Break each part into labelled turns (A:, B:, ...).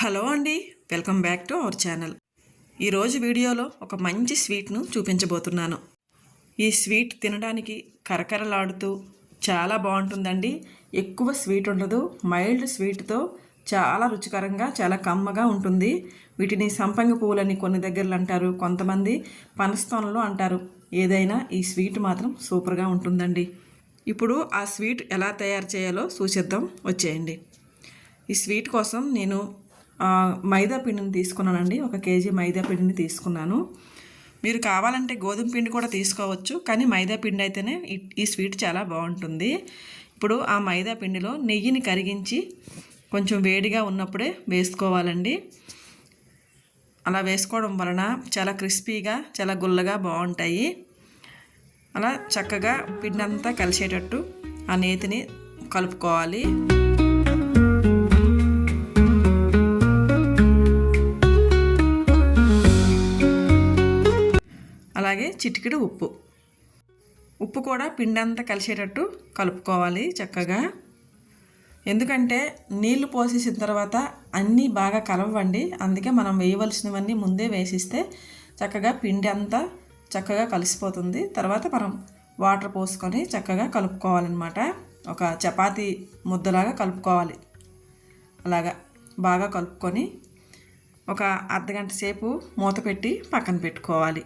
A: Hello అండి welcome back to our channel. ఈరోజు వీడియోలో ఒక మంచి స్వీట్ను చూపించబోతున్నాను. ఈ స్వీట్ తినడానికి కరకరలాడుతూ చాలా బాగుంటుందండి. ఎక్కువ స్వీట్ ఉండదు మైల్డ్ స్వీట్తో చాలా రుచికరంగా చాలా కమ్మగా ఉంటుంది. వీటిని సంపంగి పువ్వులని కొన్ని దగ్గరలు అంటారు కొంతమంది పనస్తోనలు అంటారు. ఏదైనా ఈ స్వీట్ మాత్రం సూపర్గా ఉంటుందండి. ఇప్పుడు ఆ స్వీట్ ఎలా తయారు చేయాలో సూచిద్దాం వచ్చేయండి. ఈ స్వీట్ కోసం నేను మైదా పిండిని తీసుకున్నానండి. ఒక కేజీ మైదా పిండిని తీసుకున్నాను. మీరు కావాలంటే గోధుమ పిండి కూడా తీసుకోవచ్చు కానీ మైదా పిండి అయితేనే ఈ- స్వీట్ చాలా బాగుంటుంది. ఇప్పుడు ఆ మైదా పిండిలో నెయ్యిని కరిగించి కొంచెం వేడిగా ఉన్నప్పుడే వేసుకోవాలండి. అలా వేసుకోవడం వలన చాలా క్రిస్పీగా చాలా గుల్లగా బాగుంటాయి. అలా చక్కగా పిండి అంతా కలిసేటట్టు ఆ నేతిని కలుపుకోవాలి. చిటికెడు ఉప్పు. ఉప్పు కూడా పిండి అంతా కలిసేటట్టు కలుపుకోవాలి చక్కగా. ఎందుకంటే నీళ్ళు పోసేసిన తర్వాత అన్నీ బాగా కలవండి. అందుకే మనం వేయవలసినవన్నీ ముందే వేసిస్తే చక్కగా పిండి అంతా చక్కగా కలిసిపోతుంది. తర్వాత మనం వాటర్ పోసుకొని చక్కగా కలుపుకోవాలన్నమాట. ఒక చపాతి ముద్దలాగా కలుపుకోవాలి. అలాగా బాగా కలుపుకొని ఒక అర్ధగంట సేపు మూత పెట్టి పక్కన పెట్టుకోవాలి.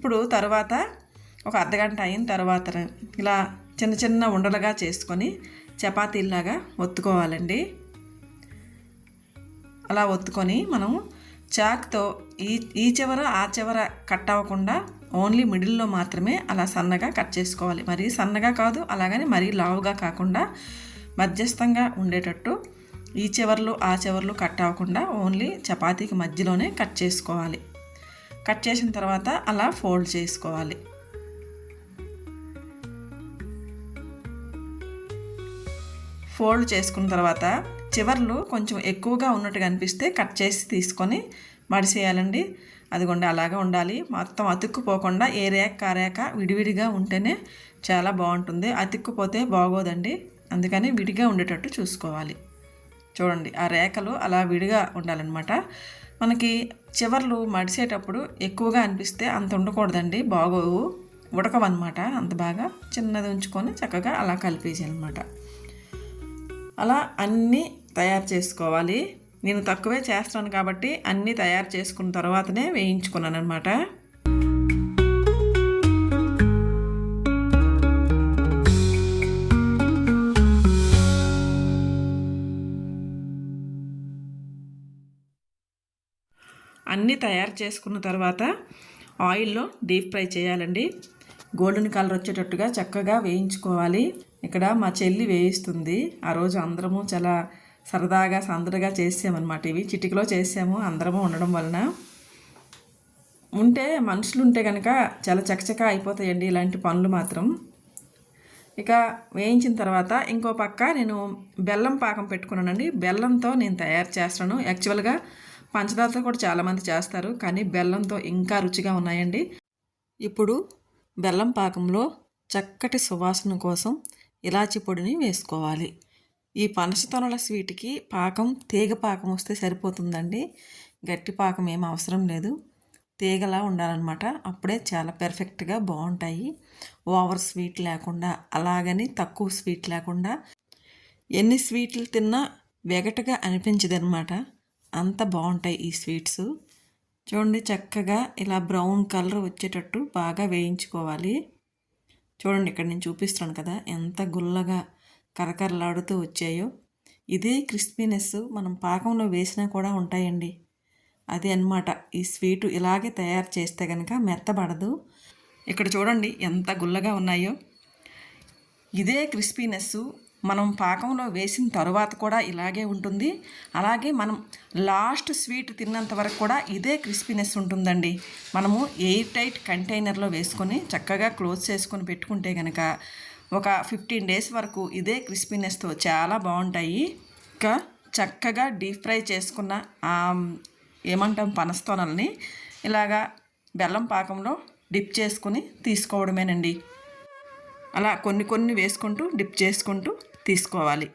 A: ఇప్పుడు తర్వాత ఒక అర్ధగంట అయిన తర్వాత ఇలా చిన్న చిన్న ఉండలుగా చేసుకొని చపాతీలాగా ఒత్తుకోవాలండి. అలా ఒత్తుకొని మనం చాక్తో ఈ ఈ చివర ఆ చివర కట్ అవ్వకుండా ఓన్లీ మిడిల్లో మాత్రమే అలా సన్నగా కట్ చేసుకోవాలి. మరీ సన్నగా కాదు అలాగని మరీ లావుగా కాకుండా మధ్యస్థంగా ఉండేటట్టు ఈ చివర్లు ఆ చివర్లు కట్ అవ్వకుండా ఓన్లీ చపాతీకి మధ్యలోనే కట్ చేసుకోవాలి. కట్ చేసిన తర్వాత అలా ఫోల్డ్ చేసుకోవాలి. ఫోల్డ్ చేసుకున్న తర్వాత చివర్లు కొంచెం ఎక్కువగా ఉన్నట్టుగా అనిపిస్తే కట్ చేసి తీసుకొని మడిసేయాలండి. అదిగోండి అలాగే ఉండాలి. మొత్తం అతుక్కుపోకుండా ఏ రేఖ కారేక విడివిడిగా ఉంటేనే చాలా బాగుంటుంది. అతుక్కుపోతే బాగోదండి. అందుకని విడిగా ఉండేటట్టు చూసుకోవాలి. చూడండి ఆ రేఖలు అలా విడిగా ఉండాలన్నమాట. మనకి చివర్లు మడిసేటప్పుడు ఎక్కువగా అనిపిస్తే అంత ఉండకూడదండి. బాగోవు. ఉడకవన్నమాట అంత బాగా. చిన్నది ఉంచుకొని చక్కగా అలా కలిపేసేయాలన్నమాట. అలా అన్నీ తయారు చేసుకోవాలి. నేను తక్కువే చేస్తాను కాబట్టి అన్నీ తయారు చేసుకున్న తర్వాతనే వేయించుకున్నాను అనమాట అన్నీ తయారు చేసుకున్న తర్వాత ఆయిల్లో డీప్ ఫ్రై చేయాలండి. గోల్డెన్ కలర్ వచ్చేటట్టుగా చక్కగా వేయించుకోవాలి. ఇక్కడ మా చెల్లి వేయిస్తుంది. ఆ రోజు అందరము చాలా సరదాగా సందడిగా చేసామన్నమాట ఇవి. చిటికలో చేసాము అందరము ఉండడం వలన. ఉంటే మనుషులు ఉంటే కనుక చాలా చకచక అయిపోతాయండి ఇలాంటి పనులు మాత్రం. ఇక వేయించిన తర్వాత ఇంకో పక్క నేను బెల్లం పాకం పెట్టుకున్నానండి. బెల్లంతో నేను తయారు చేస్తాను. యాక్చువల్గా పంచదారతో కూడా చాలామంది చేస్తారు కానీ బెల్లంతో ఇంకా రుచిగా ఉన్నాయండి. ఇప్పుడు బెల్లం పాకంలో చక్కటి సువాసన కోసం ఇలాచి పొడిని వేసుకోవాలి. ఈ పనసతొనల స్వీట్కి పాకం తీగ పాకం వస్తే సరిపోతుందండి. గట్టి పాకం ఏం అవసరం లేదు. తీగలా ఉండాలన్నమాట. అప్పుడే చాలా పెర్ఫెక్ట్గా బాగుంటాయి. ఓవర్ స్వీట్ లేకుండా అలాగని తక్కువ స్వీట్ లేకుండా ఎన్ని స్వీట్లు తిన్నా వెగటగా అనిపించదన్నమాట. అంత బాగుంటాయి ఈ స్వీట్స్. చూడండి చక్కగా ఇలా బ్రౌన్ కలర్ వచ్చేటట్టు బాగా వేయించుకోవాలి. చూడండి ఇక్కడ నేను చూపిస్తున్నాను కదా ఎంత గుల్లగా కరకరలాడుతూ వచ్చాయో. ఇదే క్రిస్పీనెస్ మనం పాకంలో వేసినా కూడా ఉంటాయండి. అది అన్నమాట. ఈ స్వీటు ఇలాగే తయారు చేస్తే కనుక మెత్తబడదు. ఇక్కడ చూడండి ఎంత గుల్లగా ఉన్నాయో. ఇదే క్రిస్పీనెస్ మనం పాకంలో వేసిన తరువాత కూడా ఇలాగే ఉంటుంది. అలాగే మనం లాస్ట్ స్వీట్ తిన్నంత వరకు కూడా ఇదే క్రిస్పీనెస్ ఉంటుందండి. మనము ఎయిర్ టైట్ కంటైనర్లో వేసుకొని చక్కగా క్లోజ్ చేసుకొని పెట్టుకుంటే కనుక ఒక ఫిఫ్టీన్ డేస్ వరకు ఇదే క్రిస్పీనెస్తో చాలా బాగుంటాయి. ఇంకా చక్కగా డీప్ ఫ్రై చేసుకున్న ఏమంటాం పనస్తోనల్ని ఇలాగా బెల్లం పాకంలో డిప్ చేసుకొని తీసుకోవడమేనండి. అలా కొన్ని కొన్ని వేసుకుంటూ డిప్ చేసుకుంటూ తీసుకోవాలి.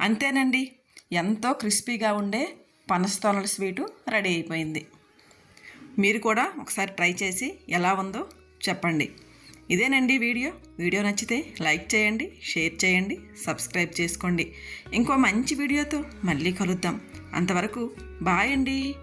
A: అంతేనండి ఎంతో క్రిస్పీగా ఉండే పనస్తోనల స్వీటు రెడీ అయిపోయింది. మీరు కూడా ఒకసారి ట్రై చేసి ఎలా ఉందో చెప్పండి. ఇదేనండి వీడియో. వీడియో నచ్చితే లైక్ చేయండి షేర్ చేయండి సబ్స్క్రైబ్ చేసుకోండి. ఇంకో మంచి వీడియోతో మళ్ళీ కలుద్దాం. అంతవరకు బాయ్ అండి.